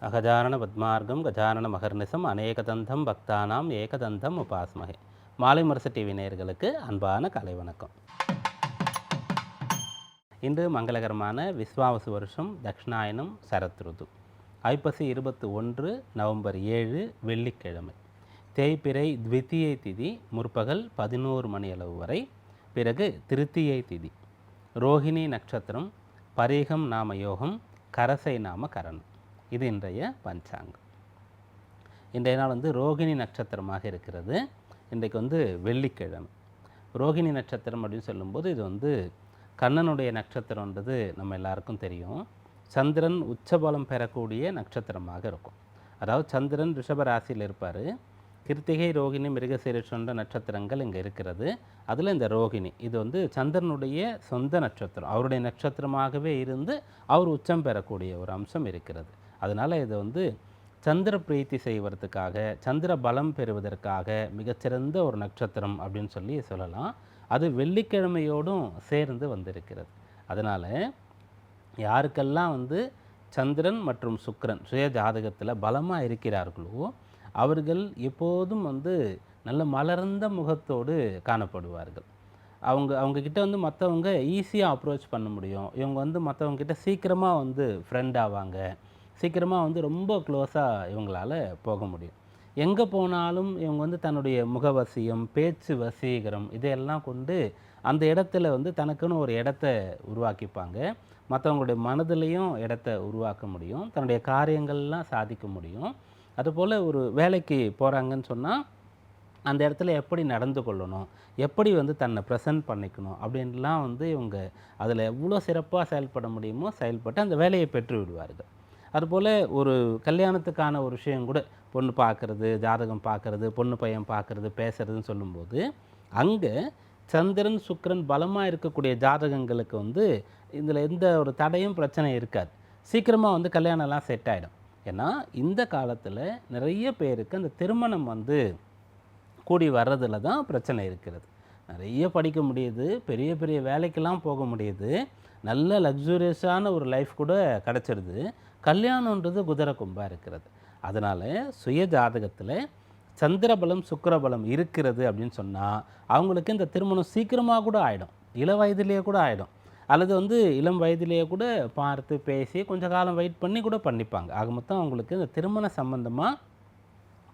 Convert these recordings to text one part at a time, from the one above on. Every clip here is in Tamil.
அகஜானன பத்மார்க்கம் கஜானன மகர்நிசம் அநேகதந்தம் பக்தானாம் ஏகதந்தம் உபாஸ்மகே மாலை முரசு டிவி நேயர்களுக்கு அன்பான கலை வணக்கம். இன்று மங்களகரமான விஸ்வாவசு வருஷம் தக்ஷணாயனம் சரத் ருது ஐப்பசி இருபத்தி ஒன்று நவம்பர் ஏழு வெள்ளிக்கிழமை. தேய்பிறை த்விதியை திதி முற்பகல் பதினோரு மணி அளவு வரை. பிறகு திருத்தியை திதி. ரோஹிணி நட்சத்திரம் பரீகம் நாம யோகம் கரசை நாம கரணம். இது இன்றைய பஞ்சாங்கம். இன்றைய நாள் வந்து ரோகிணி நட்சத்திரமாக இருக்கிறது. இன்றைக்கு வந்து வெள்ளிக்கிழமை. ரோகிணி நட்சத்திரம் அப்படின்னு சொல்லும்போது இது வந்து கண்ணனுடைய நட்சத்திரன்றது நம்ம எல்லாருக்கும் தெரியும். சந்திரன் உச்சபலம் பெறக்கூடிய நட்சத்திரமாக இருக்கும். அதாவது சந்திரன் ரிஷப ராசியில் இருப்பார். கிருத்திகை ரோகிணி மிருகசீரிஷன்ற நட்சத்திரங்கள் இங்கே இருக்கிறது. அதில் இந்த ரோகிணி இது வந்து சந்திரனுடைய சொந்த நட்சத்திரம். அவருடைய நட்சத்திரமாகவே இருந்து அவர் உச்சம் பெறக்கூடிய ஒரு அம்சம் இருக்கிறது. அதனால் இது வந்து சந்திர பிரீத்தி செய்வதற்காக சந்திர பலம் பெறுவதற்காக மிகச்சிறந்த ஒரு நட்சத்திரம் அப்படின்னு சொல்லி சொல்லலாம். அது வெள்ளிக்கிழமையோடும் சேர்ந்து வந்திருக்கிறது. அதனால் யாருக்கெல்லாம் வந்து சந்திரன் மற்றும் சுக்கரன் சுய ஜாதகத்தில் பலமாக இருக்கிறார்களோ அவர்கள் எப்போதும் வந்து நல்ல மலர்ந்த முகத்தோடு காணப்படுவார்கள். அவங்க அவங்கக்கிட்ட வந்து மற்றவங்க ஈஸியாக அப்ரோச் பண்ண முடியும். இவங்க வந்து மற்றவங்க கிட்ட சீக்கிரமாக வந்து ஃப்ரெண்ட் ஆவாங்க. சீக்கிரமாக வந்து ரொம்ப க்ளோஸாக இவங்களால போக முடியும். எங்கே போனாலும் இவங்க வந்து தன்னுடைய முகவசியம் பேச்சு வசீகரம் இதையெல்லாம் கொண்டு அந்த இடத்துல வந்து தனக்குன்னு ஒரு இடத்த உருவாக்கிப்பாங்க. மற்றவங்களுடைய மனதிலையும் இடத்த உருவாக்க முடியும். தன்னுடைய காரியங்கள்லாம் சாதிக்க முடியும். அதுபோல் ஒரு வேலைக்கு போகிறாங்கன்னு சொன்னால் அந்த இடத்துல எப்படி நடந்து கொள்ளணும்? எப்படி வந்து தன்னை ப்ரெசன்ட் பண்ணிக்கணும்? அப்படின்லாம் வந்து இவங்க அதில் எவ்வளோ சிறப்பாக செயல்பட முடியுமோ செயல்பட்டு அந்த வேலையை பெற்று விடுவார்கள். அதுபோல் ஒரு கல்யாணத்துக்கான ஒரு விஷயம் கூட பொண்ணு பார்க்குறது ஜாதகம் பார்க்குறது பொண்ணு பையன் பார்க்குறது பேசுகிறதுன்னு சொல்லும்போது அங்கே சந்திரன் சுக்கரன் பலமாக இருக்கக்கூடிய ஜாதகங்களுக்கு வந்து இதில் எந்த ஒரு தடையும் பிரச்சனை இருக்காது. சீக்கிரமாக வந்து கல்யாணம்லாம் செட் ஆகிடும் ஏன்னா இந்த காலத்தில் நிறைய பேருக்கு அந்த திருமணம் வந்து கூடி வர்றதுல தான் பிரச்சனை இருக்கிறது. நிறைய படிக்க முடியுது பெரிய பெரிய வேலைக்கெல்லாம் போக முடியுது. நல்ல லக்ஸூரியஸான ஒரு லைஃப் கூட கிடச்சிருது. கல்யாணன்றது குதிரை கொம்பாக இருக்கிறது. அதனால் சுய ஜாதகத்தில் சந்திரபலம் சுக்கரபலம் இருக்கிறது அப்படின்னு சொன்னால் அவங்களுக்கு இந்த திருமணம் சீக்கிரமாக கூட ஆகிடும் இள வயதிலேயே கூட ஆகிடும் அல்லது வந்து இளம் வயதிலேயே கூட பார்த்து பேசி கொஞ்சம் காலம் வெயிட் பண்ணி கூட பண்ணிப்பாங்க. ஆக மொத்தம் அவங்களுக்கு இந்த திருமண சம்பந்தமாக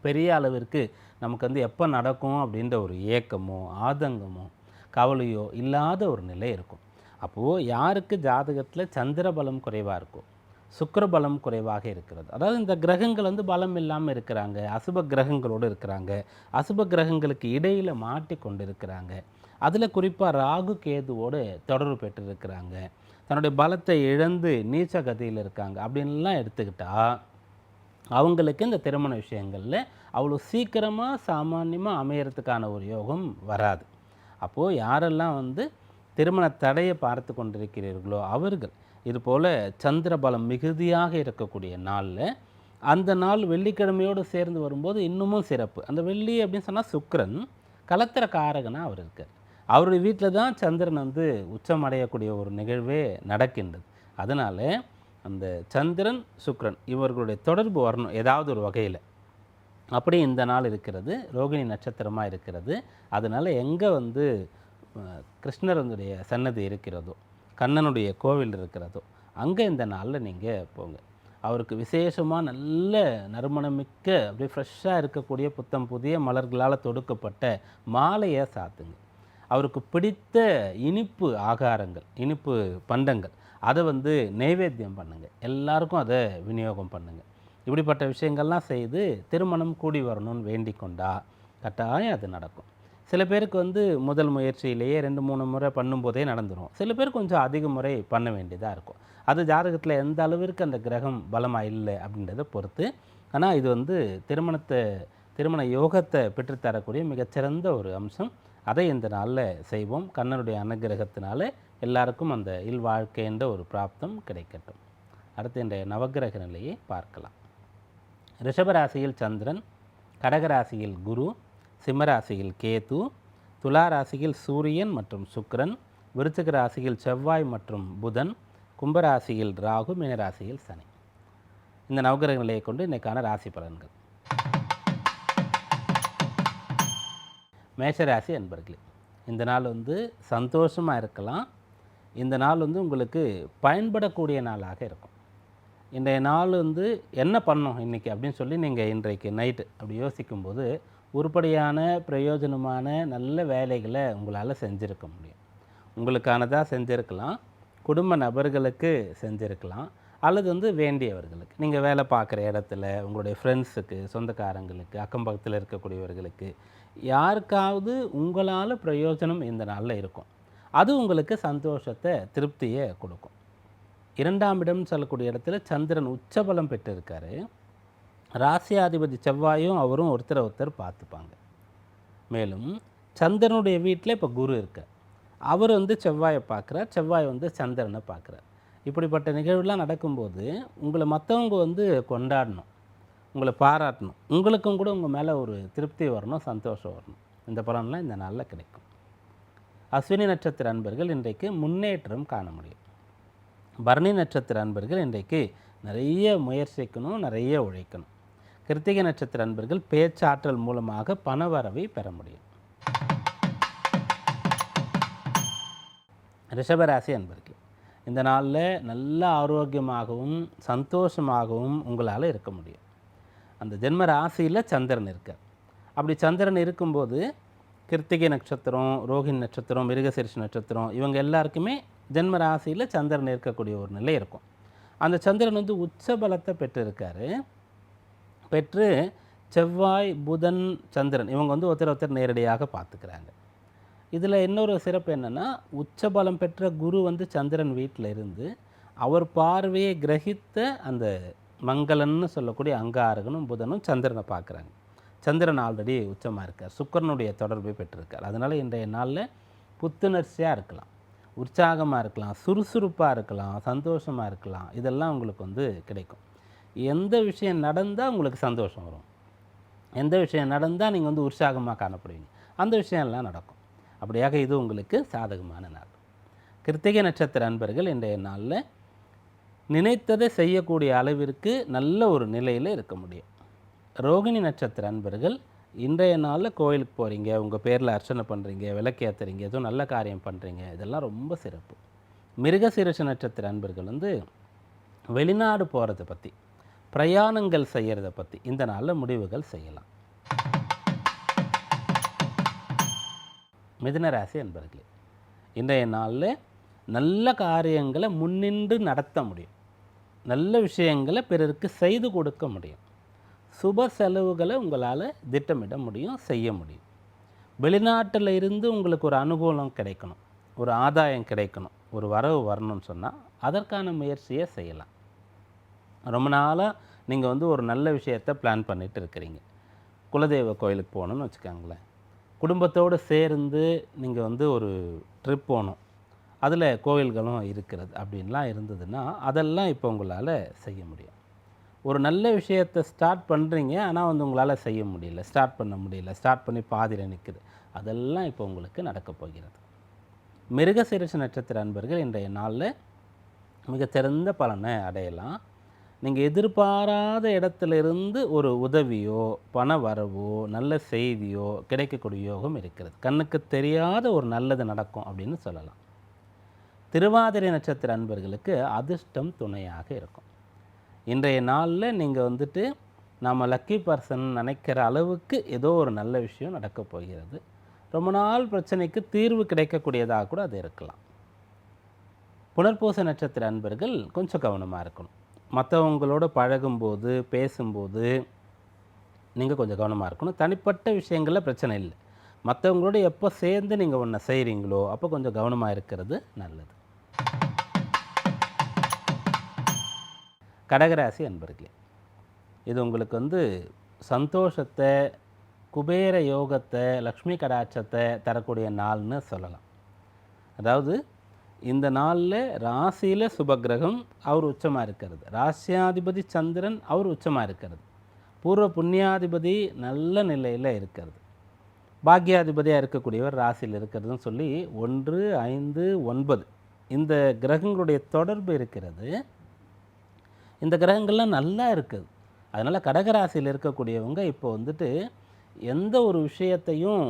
பெரிய அளவிற்கு நமக்கு வந்து எப்போ நடக்கும் அப்படின்ற ஒரு ஏக்கமோ ஆதங்கமோ கவலையோ இல்லாத ஒரு நிலை இருக்கும். அப்போது யாருக்கு ஜாதகத்தில் சந்திரபலம் குறைவாக இருக்கும் சுக்கரபலம் குறைவாக இருக்கிறது. அதாவது இந்த கிரகங்கள் வந்து பலம் இல்லாமல் இருக்கிறாங்க. அசுப கிரகங்களோடு இருக்கிறாங்க. அசுப கிரகங்களுக்கு இடையில் மாட்டி கொண்டு இருக்கிறாங்க அதில் குறிப்பாக ராகு கேதுவோடு தொடர்பு பெற்றிருக்கிறாங்க. தன்னுடைய பலத்தை இழந்து நீச்ச கதியில் இருக்காங்க. அப்படின்லாம் எடுத்துக்கிட்டால் அவங்களுக்கு இந்த திருமண விஷயங்களில் அவ்வளோ சீக்கிரமாக சாமான்யமாக அமையறதுக்கான ஒரு யோகம் வராது. அப்போது யாரெல்லாம் வந்து திருமண தடையை பார்த்து கொண்டிருக்கிறீர்களோ அவர்கள் இதுபோல் சந்திரபலம் மிகுதியாக இருக்கக்கூடிய நாளில் அந்த நாள் வெள்ளிக்கிழமையோடு சேர்ந்து வரும்போது இன்னமும் சிறப்பு. அந்த வெள்ளி அப்படின்னு சொன்னால் சுக்கரன் கலத்திர காரகனாக அவர் இருக்கார். அவருடைய வீட்டில் தான் சந்திரன் வந்து உச்சமடையக்கூடிய ஒரு நிகழ்வே நடக்கின்றது. அதனால் அந்த சந்திரன் சுக்ரன் இவர்களுடைய தொடர்பு வரணும் ஏதாவது ஒரு வகையில். அப்படி இந்த நாள் இருக்கிறது ரோகிணி நட்சத்திரமாக இருக்கிறது. அதனால் எங்கே வந்து கிருஷ்ணரனுடைய சன்னதி இருக்கிறதோ கண்ணனுடைய கோவில் இருக்கிறதோ அங்கே இந்த நாளில் நீங்கள் போங்க. அவருக்கு விசேஷமாக நல்ல நறுமணமிக்க அப்படியே ஃப்ரெஷ்ஷாக இருக்கக்கூடிய புத்தம் புதிய மலர்களால் தொடுக்கப்பட்ட மாலையை சாத்துங்க. அவருக்கு பிடித்த இனிப்பு ஆகாரங்கள் இனிப்பு பண்டங்கள் அதை வந்து நைவேத்தியம் பண்ணுங்க. எல்லாருக்கும் அதை விநியோகம் பண்ணுங்க. இப்படிப்பட்ட விஷயங்கள்லாம் செய்து திருமணம் கூடி வரணும்னு வேண்டிக் கொண்டா கட்டாயம் அது நடக்கும். சில பேருக்கு வந்து முதல் முயற்சியிலேயே ரெண்டு மூணு முறை பண்ணும்போதே நடந்துடும் சில பேர் கொஞ்சம் அதிக முறை பண்ண வேண்டியதாக இருக்கும். அது ஜாதகத்தில் எந்த அளவிற்கு அந்த கிரகம் பலமாக இல்லை அப்படின்றத பொறுத்து ஆனால் இது வந்து திருமணத்தை திருமண யோகத்தை பெற்றுத்தரக்கூடிய மிகச்சிறந்த ஒரு அம்சம். அதை இந்த நாளில் செய்வோம். கண்ணனுடைய அனுகிரகத்தினால எல்லாருக்கும் அந்த இல்வாழ்க்கை ஒரு பிராப்தம் கிடைக்கட்டும். அடுத்து இன்றைய நவக்கிரக நிலையை பார்க்கலாம். ரிஷபராசியில் சந்திரன் கடகராசியில் குரு சிம்மராசியில் கேது துலா ராசியில் சூரியன் மற்றும் சுக்ரன் விருச்சிக ராசியில் செவ்வாய் மற்றும் புதன் கும்பராசியில் ராகு மீனராசியில் சனி. இந்த நவகிரக நிலையை கொண்டு இன்றைக்கான ராசி பலன்கள். மேஷராசி அன்பர்களே இந்த நாள் வந்து சந்தோஷமாக இருக்கலாம். இந்த நாள் வந்து உங்களுக்கு பயன்படக்கூடிய நாளாக இருக்கும். இன்றைய நாள் வந்து என்ன பண்ணோம் இன்றைக்கி அப்படின்னு சொல்லி நீங்கள் இன்றைக்கு நைட்டு அப்படி யோசிக்கும்போது உருப்படியான பிரயோஜனமான நல்ல வேலைகளை உங்களால் செஞ்சுருக்க முடியும். உங்களுக்கானதாக செஞ்சுருக்கலாம். குடும்ப நபர்களுக்கு செஞ்சுருக்கலாம். அல்லது வந்து வேண்டியவர்களுக்கு. நீங்கள் வேலை பார்க்குற இடத்துல உங்களுடைய ஃப்ரெண்ட்ஸுக்கு சொந்தக்காரங்களுக்கு அக்கம் பக்கத்தில் இருக்கக்கூடியவர்களுக்கு யாருக்காவது உங்களால் பிரயோஜனம் இந்த நாளில் இருக்கும். அது உங்களுக்கு சந்தோஷத்தை திருப்தியை கொடுக்கும். இரண்டாம் இடம்னு சொல்லக்கூடிய இடத்துல சந்திரன் உச்சபலம் பெற்றிருக்காரு. ராசியாதிபதி செவ்வாயும் அவரும் ஒருத்தரை ஒருத்தர் பார்த்துப்பாங்க. மேலும் சந்திரனுடைய வீட்டில் இப்போ குரு இருக்கார் அவர் வந்து செவ்வாயை பார்க்குறார் செவ்வாய் வந்து சந்திரனை பார்க்குறார். இப்படிப்பட்ட நிகழ்வுலாம் நடக்கும்போது உங்களை மற்றவங்க வந்து கொண்டாடணும் உங்களை பாராட்டணும். உங்களுக்கும் கூட உங்கள் மேலே ஒரு திருப்தி வரணும் சந்தோஷம் வரணும். இந்த பலன்லாம் இந்த நாளில் கிடைக்கும். அஸ்வினி நட்சத்திர அன்பர்கள் இன்றைக்கு முன்னேற்றம் காண முடியும். பரணி நட்சத்திர அன்பர்கள் இன்றைக்கு நிறைய முயற்சிக்கணும் நிறைய உழைக்கணும். கிருத்திகை நட்சத்திர அன்பர்கள் பேச்சாற்றல் மூலமாக பணவரவை பெற முடியும். ரிஷபராசி அன்பர்கள் இந்த நாளில் நல்ல ஆரோக்கியமாகவும் சந்தோஷமாகவும் உங்களால் இருக்க முடியும். அந்த ஜென்ம ராசியில் சந்திரன் இருக்கார். அப்படி சந்திரன் இருக்கும்போது கிருத்திகை நட்சத்திரம் ரோஹிணி நட்சத்திரம் மிருகசீரிஷ நட்சத்திரம் இவங்க எல்லாருக்குமே ஜென்ம ராசியில் சந்திரன் இருக்கக்கூடிய ஒரு நிலை இருக்கும். அந்த சந்திரன் வந்து உச்ச பலத்தை பெற்றிருக்காரு. பெற்று செவ்வாய் புதன் சந்திரன் இவங்க வந்து ஒருத்தர் ஒருத்தர் நேரடியாக பார்த்துக்கிறாங்க. இதில் இன்னொரு சிறப்பு என்னென்னா உச்சபலம் பெற்ற குரு வந்து சந்திரன் வீட்டில் இருந்து அவர் பார்வையை கிரகித்த அந்த மங்களன்னு சொல்லக்கூடிய அங்காரகனும் புதனும் சந்திரனை பார்க்குறாங்க. சந்திரன் ஆல்ரெடி உச்சமாக இருக்கார். சுக்கரனுடைய தொடர்பை பெற்றிருக்கார். அதனால் இன்றைய நாளில் புத்துணர்ச்சியாக இருக்கலாம். உற்சாகமாக இருக்கலாம். சுறுசுறுப்பாக இருக்கலாம். சந்தோஷமாக இருக்கலாம். இதெல்லாம் உங்களுக்கு வந்து கிடைக்கும். எந்த விஷயம் நடந்தால் உங்களுக்கு சந்தோஷம் வரும். எந்த விஷயம் நடந்தால் நீங்கள் வந்து உற்சாகமாக காணப்படுவீங்க. அந்த விஷயம்லாம் நடக்கும். அப்படியாக இது உங்களுக்கு சாதகமான நாள். கிருத்திகை நட்சத்திர அன்பர்கள் இன்றைய நாளில் நினைத்ததை செய்யக்கூடிய அளவிற்கு நல்ல ஒரு நிலையில் இருக்க முடியும். ரோகிணி நட்சத்திர அன்பர்கள் இன்றைய நாளில் கோயிலுக்கு போகிறீங்க உங்கள் பேரில் அர்ச்சனை பண்ணுறீங்க விளக்கேற்றுறீங்க ஏதோ நல்ல காரியம் பண்ணுறீங்க இதெல்லாம் ரொம்ப சிறப்பு. மிருகசீரிஷ நட்சத்திர அன்பர்கள் வந்து வெளிநாடு போகிறத பற்றி பிரயாணங்கள் செய்கிறத பற்றி இந்த நாளில் முடிவுகள் செய்யலாம். மிதனராசி அன்பர்களே இன்றைய நாளில் நல்ல காரியங்களை முன்னின்று நடத்த முடியும். நல்ல விஷயங்களை பிறருக்கு செய்து கொடுக்க முடியும். சுப செலவுகளை உங்களால் திட்டமிட முடியும் செய்ய முடியும். வெளிநாட்டில் இருந்து உங்களுக்கு ஒரு அனுகூலம் கிடைக்கணும் ஒரு ஆதாயம் கிடைக்கணும் ஒரு வரவு வரணும்னு சொன்னால் அதற்கான முயற்சியை செய்யலாம். ரொம்ப நாளாக நீங்கள் வந்து ஒரு நல்ல விஷயத்தை பிளான் பண்ணிட்டு இருக்கிறீங்க. குலதெய்வ கோயிலுக்கு போகணுன்னு வச்சுக்கோங்களேன். குடும்பத்தோடு சேர்ந்து நீங்கள் வந்து ஒரு ட்ரிப் போகணும். அதில் கோவில்களும் இருக்கிறது அப்படின்லாம் இருந்ததுன்னா அதெல்லாம் இப்போ உங்களால் செய்ய முடியும். ஒரு நல்ல விஷயத்தை ஸ்டார்ட் பண்ணுறீங்க ஆனால் வந்து உங்களால் செய்ய முடியல. ஸ்டார்ட் பண்ண முடியல. ஸ்டார்ட் பண்ணி பாதியில் நிற்குது அதெல்லாம் இப்போ உங்களுக்கு நடக்கப் போகிறது. மிருகசீரிஷ நட்சத்திர அன்பர்கள் இன்றைய நாளில் மிகச்சிறந்த பலனை அடையலாம். நீங்கள் எதிர்பாராத இடத்துல இருந்து ஒரு உதவியோ பண வரவோ நல்ல செய்தியோ கிடைக்கக்கூடிய யோகம் இருக்கிறது. கண்ணுக்கு தெரியாத ஒரு நல்லது நடக்கும் அப்படின்னு சொல்லலாம். திருவாதிரை நட்சத்திர அன்பர்களுக்கு அதிர்ஷ்டம் துணையாக இருக்கும். இன்றைய நாளில் நீங்கள் வந்துட்டு நாம் லக்கி பர்சன் நினைக்கிற அளவுக்கு ஏதோ ஒரு நல்ல விஷயம் நடக்கப் போகிறது. ரொம்ப நாள் பிரச்சனைக்கு தீர்வு கிடைக்கக்கூடியதாக கூட அது இருக்கலாம். புனர்பூச நட்சத்திர அன்பர்கள் கொஞ்சம் கவனமாக இருக்கணும். மற்றவங்களோட பழகும்போது பேசும்போது நீங்கள் கொஞ்சம் கவனமாக இருக்கணும். தனிப்பட்ட விஷயங்களில் பிரச்சனை இல்லை. மற்றவங்களோட எப்போ சேர்ந்து நீங்கள் ஒன்றை செய்கிறீங்களோ அப்போ கொஞ்சம் கவனமாக இருக்கிறது நல்லது. கடகராசி அன்பர்களே இது உங்களுக்கு வந்து சந்தோஷத்தை குபேர யோகத்தை லக்ஷ்மி கடாட்சத்தை தரக்கூடிய நாள்னு சொல்லலாம். அதாவது இந்த நாளில் ராசியில் சுபகிரகம் அவர் உச்சமாக இருக்கிறது. ராசியாதிபதி சந்திரன் அவர் உச்சமாக இருக்கிறது. பூர்வ புண்ணியாதிபதி நல்ல நிலையில் இருக்கிறது. பாக்யாதிபதியாக இருக்கக்கூடியவர் ராசியில் இருக்கிறதுன்னு சொல்லி ஒன்று ஐந்து ஒன்பது இந்த கிரகங்களுடைய தொடர்பு இருக்கிறது. இந்த கிரகங்கள்லாம் நல்லா இருக்குது. அதனால் கடகராசியில் இருக்கக்கூடியவங்க இப்போ வந்துட்டு எந்த ஒரு விஷயத்தையும்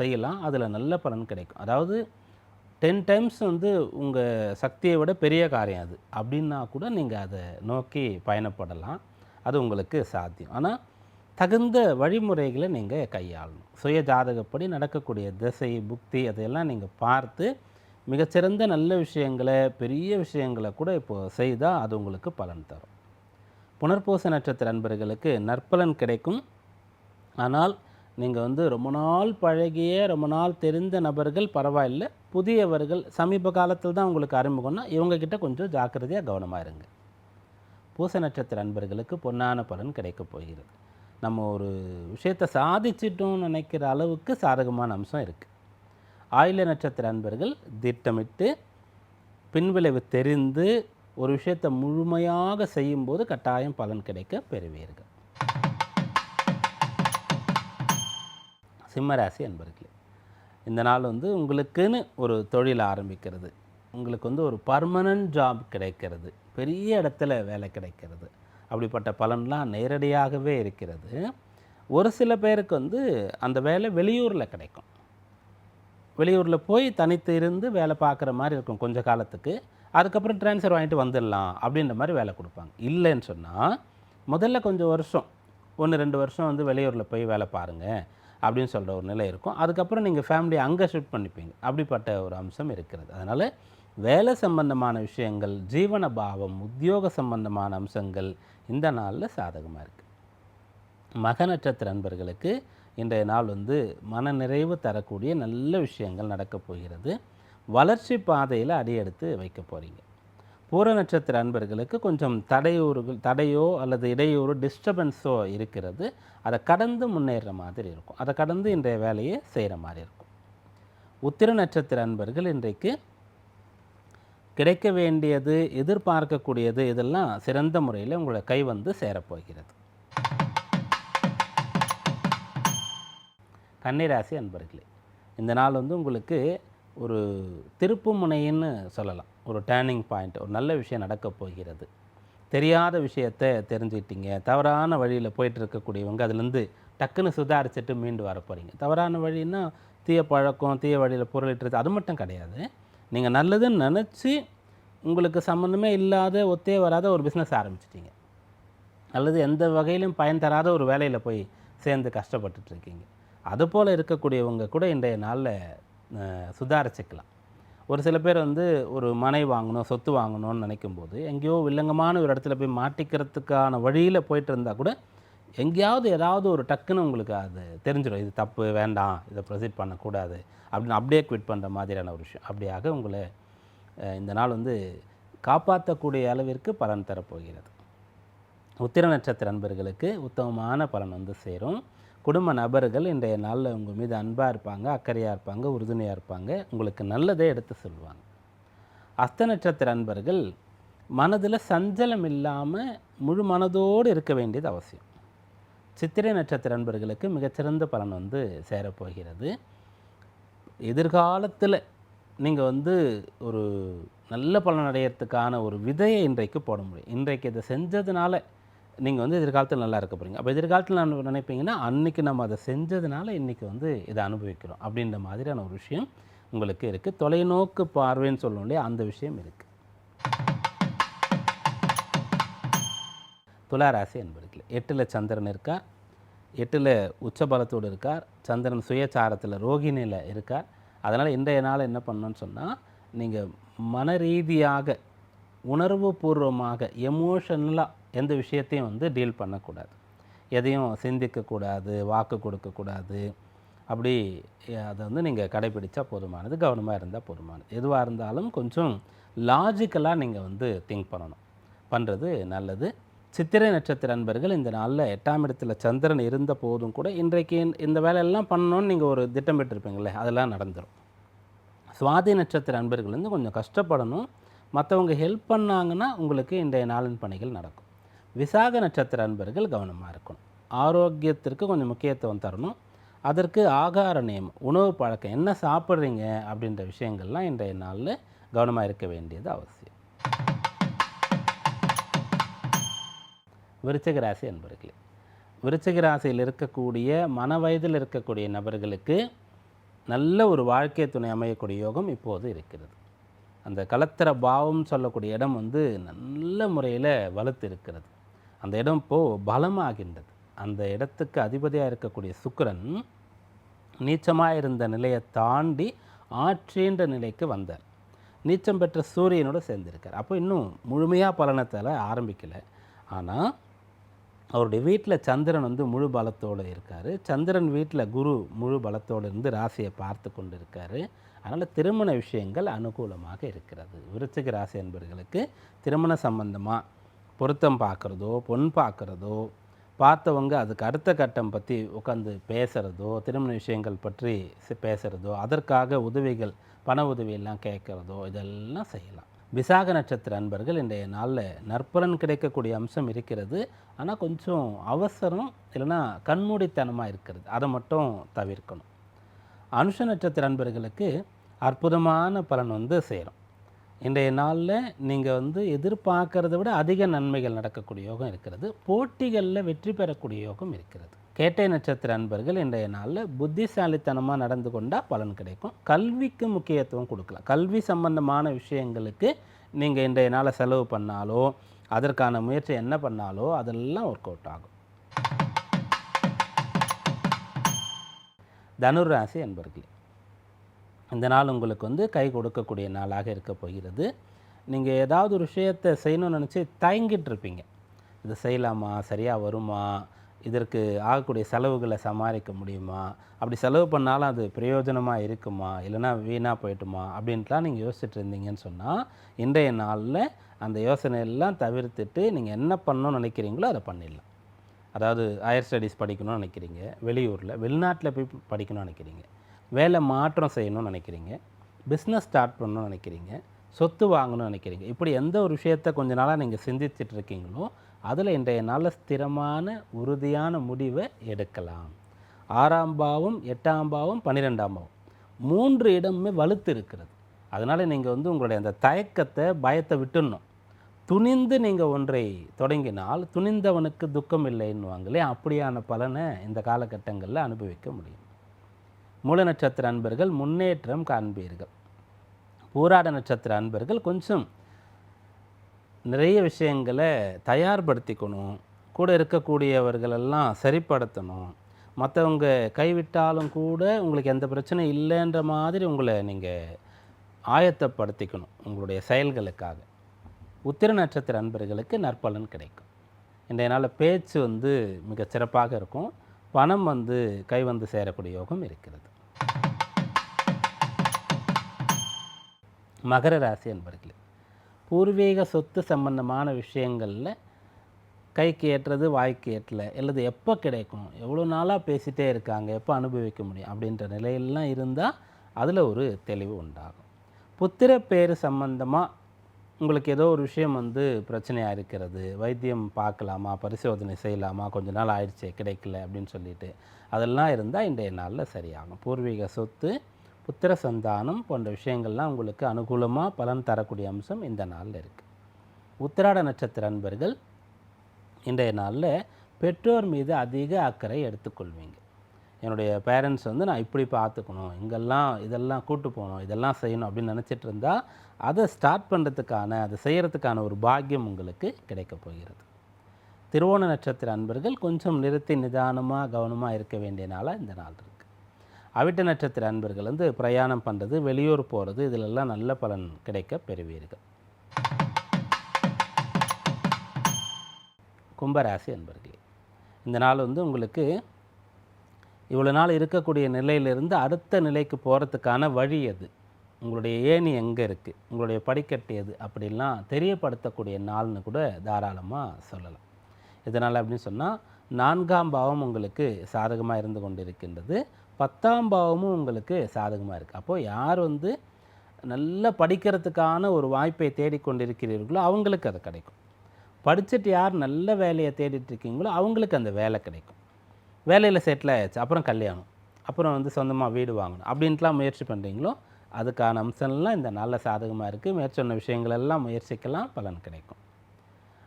செய்யலாம். அதில் நல்ல பலன் கிடைக்கும். அதாவது டென் டைம்ஸ் வந்து உங்கள் சக்தியை விட பெரிய காரியம் அது. அப்படின்னா கூட நீங்கள் அதை நோக்கி பயணப்படலாம். அது உங்களுக்கு சாத்தியம். ஆனால் தகுந்த வழிமுறைகளை நீங்கள் கையாளணும். சுய ஜாதகப்படி நடக்கக்கூடிய திசை புக்தி அதையெல்லாம் நீங்கள் பார்த்து மிகச்சிறந்த நல்ல விஷயங்களை பெரிய விஷயங்களை கூட இப்போது செய்தால் அது உங்களுக்கு பலன் தரும். புனர்பூச நட்சத்திர அன்பர்களுக்கு நற்பலன் கிடைக்கும். ஆனால் நீங்கள் வந்து ரொம்ப நாள் பழகிய ரொம்ப நாள் தெரிந்த நபர்கள் பரவாயில்ல. புதியவர்கள் சமீப காலத்தில் தான் உங்களுக்கு அறிமுகம்னா இவங்கக்கிட்ட கொஞ்சம் ஜாக்கிரதையாக கவனமாக இருங்க. பூச நட்சத்திர அன்பர்களுக்கு பொன்னான பலன் கிடைக்கப் போகிறது. நம்ம ஒரு விஷயத்தை சாதிச்சிட்டோம்னு நினைக்கிற அளவுக்கு சாதகமான அம்சம் இருக்குது ஆயில நட்சத்திர அன்பர்கள் திட்டமிட்டு பின்விளைவு தெரிந்து ஒரு விஷயத்தை முழுமையாக செய்யும்போது கட்டாயம் பலன் கிடைக்க பெறுவீர்கள். சிம்மராசி அன்பர்கள் இந்த நாள் வந்து உங்களுக்குன்னு ஒரு தொழில் ஆரம்பிக்கிறது. உங்களுக்கு வந்து ஒரு பர்மனன்ட் ஜாப் கிடைக்கிறது. பெரிய இடத்துல வேலை கிடைக்கிறது. அப்படிப்பட்ட பலன்லாம் நேரடியாகவே இருக்கிறது. ஒரு சில பேருக்கு வந்து அந்த வேலை வெளியூரில் கிடைக்கும். வெளியூரில் போய் தனித்து இருந்து வேலை பார்க்குற மாதிரி இருக்கும் கொஞ்சம் காலத்துக்கு. அதுக்கப்புறம் ட்ரான்ஸ்ஃபர் வாங்கிட்டு வந்துடலாம் அப்படின்ற மாதிரி வேலை கொடுப்பாங்க. இல்லைன்னு சொன்னால் முதல்ல கொஞ்சம் வருஷம் ஒன்று ரெண்டு வருஷம் வந்து வெளியூரில் போய் வேலை பாருங்கள் அப்படின்னு சொல்கிற ஒரு நிலை இருக்கும். அதுக்கப்புறம் நீங்கள் ஃபேமிலியை அங்கே ஷிஃப்ட் பண்ணிப்பீங்க. அப்படிப்பட்ட ஒரு அம்சம் இருக்கிறது. அதனால் வேலை சம்பந்தமான விஷயங்கள் ஜீவன பாவம் உத்தியோக சம்பந்தமான அம்சங்கள் இந்த நாளில் சாதகமாக இருக்குது மக நட்சத்திர நண்பர்களுக்கு இன்றைய நாள் வந்து மன நிறைவு தரக்கூடிய நல்ல விஷயங்கள் நடக்கப் போகிறது. வளர்ச்சி பாதையில் அடியெடுத்து வைக்க போகிறீங்க பூர நட்சத்திர அன்பர்களுக்கு கொஞ்சம் தடையூறுகள் தடையோ அல்லது இடையூறு டிஸ்டர்பன்ஸோ இருக்கிறது. அதை கடந்து முன்னேற மாதிரி இருக்கும். அதை கடந்து இன்றைய வேலையை செய்கிற மாதிரி இருக்கும். உத்திர நட்சத்திர அன்பர்கள் இன்றைக்கு கிடைக்க வேண்டியது எதிர்பார்க்கக்கூடியது இதெல்லாம் சிறந்த முறையில் உங்களை கை வந்து சேரப்போகிறது. கன்னிராசி அன்பர்களே இந்த நாள் வந்து உங்களுக்கு ஒரு திருப்பு முனைன்னு சொல்லலாம். ஒரு டேர்னிங் பாயிண்ட் ஒரு நல்ல விஷயம் நடக்கப் போகிறது. தெரியாத விஷயத்தை தெரிஞ்சுக்கிட்டீங்க. தவறான வழியில் போயிட்டு இருக்கக்கூடியவங்க அதுலேருந்து டக்குன்னு சுதாரிச்சுட்டு மீண்டு வர போகிறீங்க தவறான வழின்னா தீய பழக்கம் தீய வழியில் பொருளிட்டுறது அது மட்டும் கிடையாது. நீங்கள் நல்லதுன்னு நினச்சி உங்களுக்கு சம்மந்தமே இல்லாத ஒத்தே வராத ஒரு பிஸ்னஸ் ஆரம்பிச்சிட்டிங்க. அல்லது எந்த வகையிலும் பயன் தராத ஒரு வேலையில் போய் சேர்ந்து கஷ்டப்பட்டுட்டு இருக்கீங்க. அதுபோல் இருக்கக்கூடியவங்க கூட இன்றைய நாளில் சுதாரிச்சுக்கலாம். ஒரு சில பேர் வந்து ஒரு மனை வாங்கணும் சொத்து வாங்கணும்னு நினைக்கும்போது எங்கேயோ வில்லங்கமான ஒரு இடத்துல போய் மாட்டிக்கிறதுக்கான வழியில் போயிட்டு இருந்தால் கூட எங்கேயாவது ஏதாவது ஒரு டக்குன்னு உங்களுக்கு அது தெரிஞ்சிடும் இது தப்பு வேண்டாம் இதை ப்ரொசீட் பண்ணக்கூடாது அப்படின்னு அப்படியே குவிட் பண்ணுற மாதிரியான ஒரு விஷயம். அப்படியாக உங்களை இந்த நாள் வந்து காப்பாற்றக்கூடிய அளவிற்கு பலன் தரப்போகிறது. உத்திர நட்சத்திர அன்பர்களுக்கு உத்தமமான பலன் வந்து சேரும். குடும்ப நபர்கள் இன்றைய நாளில் உங்கள் மீது அன்பாக இருப்பாங்க அக்கறையாக இருப்பாங்க உறுதுணையாக இருப்பாங்க. உங்களுக்கு நல்லதே எடுத்து சொல்லுவாங்க. அஸ்த நட்சத்திர அன்பர்கள் மனதில் சஞ்சலம் இல்லாமல் முழு மனதோடு இருக்க வேண்டியது அவசியம். சித்திரை நட்சத்திர அன்பர்களுக்கு மிகச்சிறந்த பலன் வந்து சேரப்போகிறது. எதிர்காலத்தில் நீங்கள் வந்து ஒரு நல்ல பலன் அடையிறதுக்கான ஒரு விதையை இன்றைக்கு போட முடியும். இன்றைக்கு இதை செஞ்சதுனால நீங்கள் வந்து எதிர்காலத்தில் நல்லா இருக்க போகிறீங்க அப்போ எதிர்காலத்தில் நான் நினைப்பீங்கன்னா அன்றைக்கி நம்ம அதை செஞ்சதுனால இன்றைக்கி வந்து இதை அனுபவிக்கிறோம். அப்படின்ற மாதிரியான ஒரு விஷயம் உங்களுக்கு இருக்குது தொலைநோக்கு பார்வைன்னு சொல்லுவோம் இல்லையா? அந்த விஷயம் இருக்குது துளாராசி என்பர்களே எட்டில் சந்திரன் இருக்கார். எட்டில் உச்சபலத்தோடு இருக்கார். சந்திரன் சுயச்சாரத்தில் ரோகிணியில் இருக்கார். அதனால் இன்றைய நாள் என்ன பண்ணணும்னு சொன்னால் நீங்கள் மன ரீதியாக உணர்வு பூர்வமாக எமோஷனலாக எந்த விஷயத்தையும் வந்து டீல் பண்ணக்கூடாது. எதையும் சிந்திக்கக்கூடாது வாக்கு கொடுக்கக்கூடாது. அப்படி அதை வந்து நீங்கள் கடைபிடித்தா போதுமானது கவனமாக இருந்தால் போதுமானது. எதுவாக இருந்தாலும் கொஞ்சம் லாஜிக்கலாக நீங்கள் வந்து திங்க் பண்ணணும். பண்ணுறது நல்லது. சித்திரை நட்சத்திர அன்பர்கள் இந்த நாளில் எட்டாம் இடத்துல சந்திரன் இருந்த போதும் கூட இன்றைக்கு இந்த- வேலையெல்லாம் பண்ணணும்னு நீங்கள் ஒரு திட்டமிட்டிருப்பீங்களே அதெல்லாம் நடந்துடும் சுவாதி நட்சத்திர அன்பர்கள் வந்து கொஞ்சம் கஷ்டப்படணும். மற்றவங்க ஹெல்ப் பண்ணாங்கன்னா உங்களுக்கு இன்றைய நாளின் பணிகள் நடக்கும். விசாக நட்சத்திர அன்பர்கள் கவனமாக இருக்கணும். ஆரோக்கியத்திற்கு கொஞ்சம் முக்கியத்துவம் தரணும். அதற்கு ஆகார நியமம் உணவு பழக்கம் என்ன சாப்பிட்றீங்க அப்படின்ற விஷயங்கள்லாம் இன்றைய நாளில் கவனமாக இருக்க வேண்டியது அவசியம். விருச்சிக ராசி என்பர்களே ராசியில் இருக்கக்கூடிய மன வயதில் இருக்கக்கூடிய நபர்களுக்கு நல்ல ஒரு வாழ்க்கை துணை அமையக்கூடிய யோகம் இப்போது இருக்கிறது. அந்த கலத்திர பாவம் சொல்லக்கூடிய இடம் வந்து நல்ல முறையில் வலுத்து இருக்கிறது. அந்த இடம் இப்போது பலமாகின்றது. அந்த இடத்துக்கு அதிபதியாக இருக்கக்கூடிய சுக்கரன் நீச்சமாக இருந்த நிலையை தாண்டி ஆற்றின்ற நிலைக்கு வந்தார். நீச்சம் பெற்ற சூரியனோட சேர்ந்திருக்கார். அப்போ இன்னும் முழுமையாக பலனத்தால் ஆரம்பிக்கலை. ஆனால் அவருடைய வீட்டில் சந்திரன் வந்து முழு பலத்தோடு இருக்கார். சந்திரன் வீட்டில் குரு முழு பலத்தோடு இருந்து ராசியை பார்த்து கொண்டு இருக்கார் அதனால் திருமண விஷயங்கள் அனுகூலமாக இருக்கிறது. விருச்சிக ராசி என்பவர்களுக்கு திருமண சம்பந்தமாக பொருத்தம் பார்க்குறதோ பொன் பார்க்குறதோ பார்த்தவங்க அதுக்கு அடுத்த கட்டம் பற்றி உட்காந்து பேசுகிறதோ திருமண விஷயங்கள் பற்றி பேசுகிறதோ அதற்காக உதவிகள் பண உதவியெல்லாம் கேட்குறதோ இதெல்லாம் செய்யலாம். விசாக நட்சத்திர அன்பர்கள் இன்றைய நாளில் நற்பலன் கிடைக்கக்கூடிய அம்சம் இருக்கிறது. ஆனால் கொஞ்சம் அவசரம் இல்லைன்னா கண்மூடித்தனமாக இருக்கிறது. அதை மட்டும் தவிர்க்கணும். அனுஷ நட்சத்திர அன்பர்களுக்கு அற்புதமான பலன் வந்து சேரும். இன்றைய நாளில் நீங்கள் வந்து எதிர்பார்க்கறத விட அதிக நன்மைகள் நடக்கக்கூடிய யோகம் இருக்கிறது. போட்டிகளில் வெற்றி பெறக்கூடிய யோகம் இருக்கிறது. கேட்டை நட்சத்திர அன்பர்கள் இன்றைய நாளில் புத்திசாலித்தனமாக நடந்து கொண்டால் பலன் கிடைக்கும். கல்விக்கு முக்கியத்துவம் கொடுக்கலாம். கல்வி சம்பந்தமான விஷயங்களுக்கு நீங்கள் இன்றைய நாளை செலவு பண்ணாலோ அதற்கான முயற்சி என்ன பண்ணாலோ அதெல்லாம் ஒர்க் அவுட் ஆகும். தனுர் ராசி அன்பர்களே இந்த நாள் உங்களுக்கு வந்து கை கொடுக்கக்கூடிய நாளாக இருக்க போகிறது. நீங்கள் ஏதாவது ஒரு விஷயத்தை செய்யணும்னு நினச்சி தயங்கிட்டு இருப்பீங்க. இது செய்யலாமா? சரியாக வருமா? இதற்கு ஆகக்கூடிய செலவுகளை சமாளிக்க முடியுமா? அப்படி செலவு பண்ணாலும் அது பிரயோஜனமாக இருக்குமா? இல்லைன்னா வீணாக போயிட்டுமா? அப்படின்ட்டுலாம் நீங்கள் யோசிச்சுட்டு இருந்தீங்கன்னு சொன்னால் இன்றைய நாளில் அந்த யோசனையெல்லாம் தவிர்த்துட்டு நீங்கள் என்ன பண்ணணும்னு நினைக்கிறீங்களோ அதை பண்ணிடலாம். அதாவது ஹையர் ஸ்டடீஸ் படிக்கணும்னு நினைக்கிறீங்க. வெளியூரில் வெளிநாட்டில் போய் படிக்கணும்னு நினைக்கிறீங்க. வேலை மாற்றம் செய்யணும்னு நினைக்கிறீங்க. பிஸ்னஸ் ஸ்டார்ட் பண்ணணும்னு நினைக்கிறீங்க. சொத்து வாங்கணும்னு நினைக்கிறீங்க. இப்படி எந்த ஒரு விஷயத்தை கொஞ்ச நாளாக நீங்கள் சிந்திச்சுட்டு இருக்கீங்களோ அதில் இன்றைய நாளில் ஸ்திரமான உறுதியான முடிவை எடுக்கலாம். ஆறாம் பாவம் எட்டாம் பாவம் பன்னிரெண்டாம் பாவம். மூன்று இடமுமே வலுத்து இருக்கிறது. அதனால் நீங்கள் வந்து உங்களுடைய அந்த தயக்கத்தை பயத்தை விட்டுடணும். துணிந்து நீங்கள் ஒன்றை தொடங்கினால் துணிந்தவனுக்கு துக்கம் இல்லைன்னுவாங்களே அப்படியான பலனை இந்த காலகட்டங்களில் அனுபவிக்க முடியும். மூல நட்சத்திர அன்பர்கள் முன்னேற்றம் காண்பீர்கள். பூராட நட்சத்திர அன்பர்கள் கொஞ்சம் நிறைய விஷயங்களை தயார்படுத்திக்கணும். கூட இருக்கக்கூடியவர்களெல்லாம் சரிப்படுத்தணும். மற்றவங்க கைவிட்டாலும் கூட உங்களுக்கு எந்த பிரச்சனையும் இல்லைன்ற மாதிரி உங்களை நீங்கள் ஆயத்தப்படுத்திக்கணும் உங்களுடைய செயல்களுக்காக. உத்திர நட்சத்திர அன்பர்களுக்கு நற்பலன் கிடைக்கும். இன்றைய நாளில் பேச்சு வந்து மிக சிறப்பாக இருக்கும். பணம் வந்து கை வந்து சேரக்கூடிய யோகம் இருக்கிறது. மகர ராசி அன்பர்களே பூர்வீக சொத்து சம்பந்தமான விஷயங்களில் கைக்கு ஏற்றது வாய்க்கு ஏற்றல அல்லது எப்போ கிடைக்கும் எவ்வளோ நாளாக பேசிகிட்டே இருக்காங்க எப்போ அனுபவிக்க முடியும் அப்படின்ற நிலையெல்லாம் இருந்தால் அதில் ஒரு தெளிவு உண்டாகும். புத்திர பேர் சம்பந்தமாக உங்களுக்கு ஏதோ ஒரு விஷயம் வந்து பிரச்சனையாக இருக்கிறது வைத்தியம் பார்க்கலாமா பரிசோதனை செய்யலாமா கொஞ்ச நாள் ஆயிடுச்சு கிடைக்கல அப்படின்னு சொல்லிட்டு அதெல்லாம் இருந்தால் இன்றைய நாளில் சரியாகும். பூர்வீக சொத்து புத்திர சந்தானம் போன்ற விஷயங்கள்லாம் உங்களுக்கு அனுகூலமாக பலன் தரக்கூடிய அம்சம் இந்த நாளில் இருக்குது உத்திராட நட்சத்திர அன்பர்கள் இன்றைய நாளில் பெற்றோர் மீது அதிக அக்கறை எடுத்துக்கொள்வீங்க. என்னுடைய பேரண்ட்ஸ் வந்து நான் இப்படி பார்த்துக்கணும் இங்கெல்லாம் இதெல்லாம் கூட்டு போகணும் இதெல்லாம் செய்யணும் அப்படின்னு நினச்சிட்டு இருந்தால் அதை ஸ்டார்ட் பண்ணுறதுக்கான அதை செய்கிறதுக்கான ஒரு பாக்கியம் உங்களுக்கு கிடைக்கப் போகிறது. திருவோண நட்சத்திர அன்பர்கள் கொஞ்சம் நிறுத்தி நிதானமாக கவனமாக இருக்க வேண்டிய நாளாக இந்த நாள் இருக்குது அவிட்ட நட்சத்திர அன்பர்கள் வந்து பிரயாணம் பண்ணுறது வெளியூர் போகிறது இதிலெல்லாம் நல்ல பலன் கிடைக்க பெறுவீர்கள். கும்பராசி அன்பர்களே இந்த நாள் வந்து உங்களுக்கு இவ்வளோ நாள் இருக்கக்கூடிய நிலையிலிருந்து அடுத்த நிலைக்கு போகிறதுக்கான வழி எது? உங்களுடைய ஏணி எங்கே இருக்குது உங்களுடைய படிக்கட்டு எது? அப்படிலாம் தெரியப்படுத்தக்கூடிய நாள்னு கூட தாராளமாக சொல்லலாம். இதனால் அப்படின்னு சொன்னால் நான்காம் பாவம் உங்களுக்கு சாதகமாக இருந்து கொண்டு இருக்கின்றது பத்தாம் பாவமும் உங்களுக்கு சாதகமாக இருக்குது அப்போது யார் வந்து நல்லா படிக்கிறதுக்கான ஒரு வாய்ப்பை தேடிக்கொண்டிருக்கிறீர்களோ அவங்களுக்கு அது கிடைக்கும். படிச்சுட்டு யார் நல்ல வேலையை தேடிட்டு இருக்கீங்களோ அவங்களுக்கு அந்த வேலை கிடைக்கும். வேலையில் செட்டில் ஆயாச்சு அப்புறம் கல்யாணம் அப்புறம் வந்து சொந்தமாக வீடு வாங்கணும் அப்படின்ட்டுலாம் முயற்சி பண்ணுறீங்களோ அதுக்கான அம்சம்லாம் இந்த நல்ல சாதகமாக இருக்குது மேற்சொன்ன விஷயங்கள் எல்லாம் முயற்சிக்கலாம் பலன் கிடைக்கும்.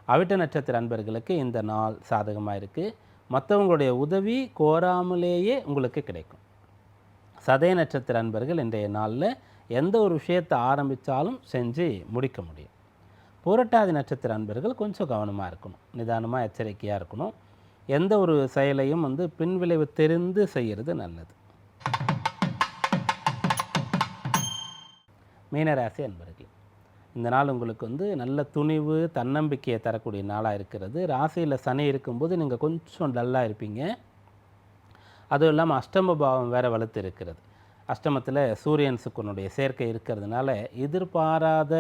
அவிட்ட நட்சத்திர அன்பர்களுக்கு இந்த நாள் சாதகமாக இருக்குது மற்றவங்களுடைய உதவி கோராமலேயே உங்களுக்கு கிடைக்கும். சதய நட்சத்திர அன்பர்கள் இன்றைய நாளில் எந்த ஒரு விஷயத்தை ஆரம்பித்தாலும் செஞ்சு முடிக்க முடியும். புரட்டாதி நட்சத்திர அன்பர்கள் கொஞ்சம் கவனமாக இருக்கணும். நிதானமாக எச்சரிக்கையாக இருக்கணும். எந்த ஒரு செயலையும் வந்து பின்விளைவு தெரிந்து செய்கிறது நல்லது. மீனராசி அன்பர்கள் இந்த நாள் உங்களுக்கு வந்து நல்ல துணிவு தன்னம்பிக்கையை தரக்கூடிய நாளாக இருக்கிறது. ராசியில் சனி இருக்கும்போது நீங்கள் கொஞ்சம் டல்லாக இருப்பீங்க. அதுவும் இல்லாமல் அஷ்டம பாவம் வேறு வளர்த்து இருக்கிறது. அஷ்டமத்தில் சூரியன் சுக்கனுடைய சேர்க்கை இருக்கிறதுனால எதிர்பாராத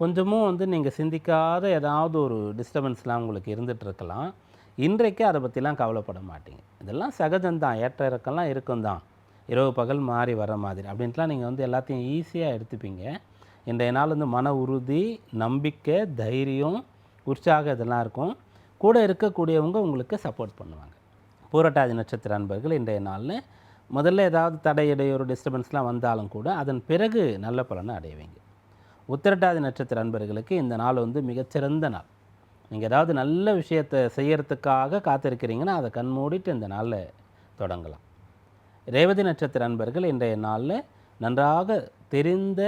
கொஞ்சமும் வந்து நீங்கள் சிந்திக்காத ஏதாவது ஒரு டிஸ்டர்பன்ஸ்லாம் உங்களுக்கு இருந்துகிட்ருக்கலாம் இன்றைக்கு அதை பற்றிலாம் கவலைப்பட மாட்டீங்க. இதெல்லாம் சகஜம்தான் ஏற்ற இறக்கம்லாம் இருக்கும் தான் இரவு பகல் மாறி வர மாதிரி. அப்படின்ட்டுலாம் நீங்கள் வந்து எல்லாத்தையும் ஈஸியாக எடுத்துப்பீங்க. இன்றைய நாள் வந்து மன உறுதி நம்பிக்கை தைரியம் உற்சாகம் இதெல்லாம் இருக்கும். கூட இருக்கக்கூடியவங்க உங்களுக்கு சப்போர்ட் பண்ணுவாங்க. பூரட்டாதி நட்சத்திர அன்பர்கள் இன்றைய நாளில் முதல்ல ஏதாவது தடை இடையூறு டிஸ்டர்பன்ஸ்லாம் வந்தாலும் கூட அதன் பிறகு நல்ல பலனை அடைவீங்க உத்திரட்டாதி நட்சத்திர அன்பர்களுக்கு இந்த நாள் வந்து மிகச்சிறந்த நாள். நீங்கள் ஏதாவது நல்ல விஷயத்தை செய்யறதுக்காக காத்திருக்கிறீங்கன்னா அதை கண்மூடிட்டு இந்த நாளில் தொடங்கலாம். ரேவதி நட்சத்திர அன்பர்கள் இன்றைய நாளில் நன்றாக தெரிந்த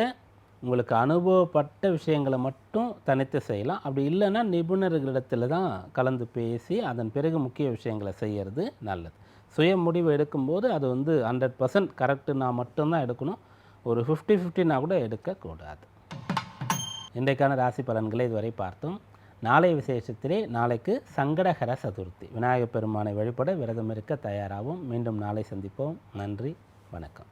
உங்களுக்கு அனுபவப்பட்ட விஷயங்களை மட்டும் தனித்து செய்யலாம். அப்படி இல்லைன்னா நிபுணர்களிடத்தில் தான் கலந்து பேசி அதன் பிறகு முக்கிய விஷயங்களை செய்கிறது நல்லது. சுய முடிவு எடுக்கும்போது அது வந்து ஹண்ட்ரட் பர்சன்ட் கரெக்டுனா மட்டும்தான் எடுக்கணும். ஒரு ஃபிஃப்டி ஃபிஃப்டினா கூட எடுக்கக்கூடாது. இன்றைக்கான ராசி பலன்களை இதுவரை பார்த்தோம். நாளைய விசேஷத்திலே நாளைக்கு சங்கடகர சதுர்த்தி. விநாயகப் பெருமானை வழிபட விரதம் இருக்க தயாராகவும் மீண்டும் நாளை சந்திப்போம். நன்றி வணக்கம்.